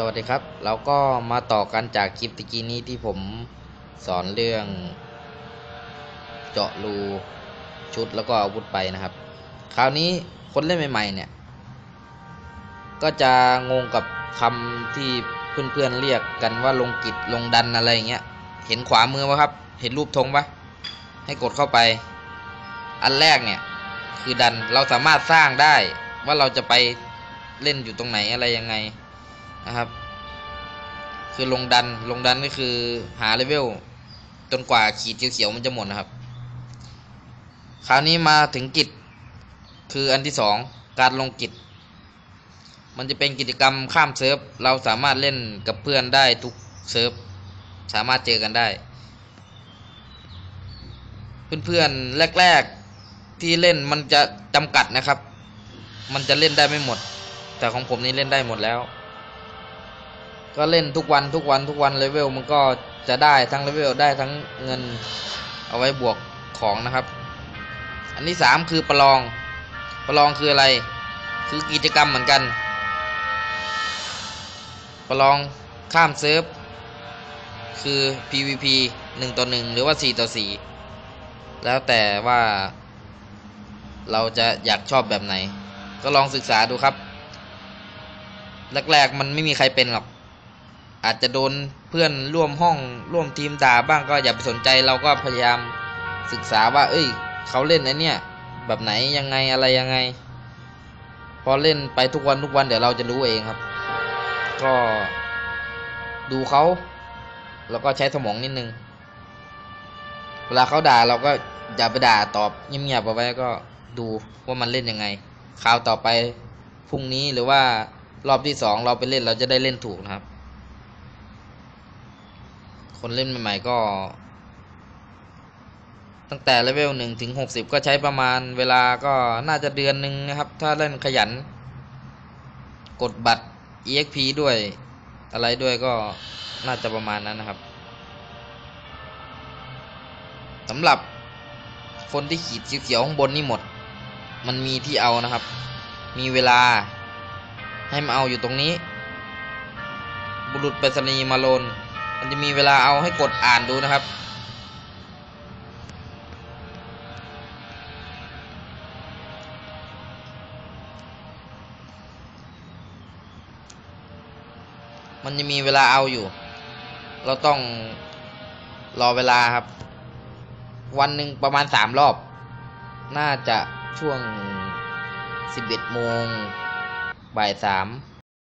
สวัสดีครับ เราก็มาต่อกันจากคลิปตะกี้นี้ที่ผมสอนเรื่อง เจาะรูชุดแล้วก็อาวุธไปนะครับ คราวนี้คนเล่นใหม่ ๆ เนี่ย ก็จะงงกับคำที่เพื่อนๆเรียกกันว่าลงกิจลงดันอะไรอย่างเงี้ย เห็นขวามือปะครับ เห็นรูปธงปะให้กดเข้าไป อันแรกเนี่ย คือดันเราสามารถสร้างได้ว่าเราจะไปเล่นอยู่ตรงไหนอะไรยังไง นะครับ คือลงดันลงดันก็คือหาเลเวลจนกว่าขีดเขียวๆมันจะหมดนะครับ คราวนี้มาถึงกิจคืออันที่สองการลงกิจ มันจะเป็นกิจกรรมข้ามเซิร์ฟ เราสามารถเล่นกับเพื่อนได้ทุกเซิร์ฟ สามารถเจอกันได้ เพื่อนๆแรก ๆที่เล่นมันจะจำกัดนะครับ มันจะเล่นได้ไม่หมด แต่ของผมนี่เล่นได้หมดแล้ว ก็เล่นทุกวันทุกวันทุกวันเลเวลมันก็จะได้ทั้งเลเวลได้ทั้งเงินเอาไว้บวกของนะครับ อันที่สามคือประลอง ประลองคืออะไร คือกิจกรรมเหมือนกัน ประลองข้ามเซิร์ฟคือ PVP 1 ต่อ 1 หรือว่า 4 ต่อ 4 แล้วแต่ว่าเราจะอยากชอบแบบไหน ก็ลองศึกษาดูครับ แรก ๆ มันไม่มีใครเป็นหรอก อาจจะโดนเพื่อนร่วมห้องร่วมทีมด่าบ้างก็อย่าไปสนใจเราก็พยายามศึกษาว่า เอ้ย เขาเล่นไอเนี่ย แบบไหนยังไงอะไรยังไง พอเล่นไปทุกวันทุกวันเดี๋ยวเราจะรู้เองครับ ก็ดูเขาแล้วก็ใช้สมองนิดนึง เวลาเขาด่าเราก็อย่าไปด่าตอบเงียบๆเอาไว้ก็ดูว่ามันเล่นยังไงคราวต่อไปพรุ่งนี้หรือว่ารอบที่สองเราไปเล่นเราจะได้เล่นถูกนะครับ คนเล่นใหม่ๆก็ ตั้งแต่เลเวลหนึ่งถึงหกสิบก็ใช้ประมาณเวลาก็น่าจะเดือนหนึ่งนะครับ ถ้าเล่นขยัน กดบัตร EXP ด้วย อะไรด้วยก็น่าจะประมาณนั้นนะครับสำหรับคนที่ขีดเขียวๆข้างบนนี่หมด มันมีที่เอานะครับ มีเวลาให้มาเอาอยู่ตรงนี้ บุรุษไปรษณีย์มาโลน มันจะมีเวลาเอาให้กดอ่านดูนะครับ มันจะมีเวลาเอาอยู่ เราต้องรอเวลาครับ วันหนึ่งประมาณสามรอบ น่าจะช่วงสิบเอ็ดโมงบ่ายสาม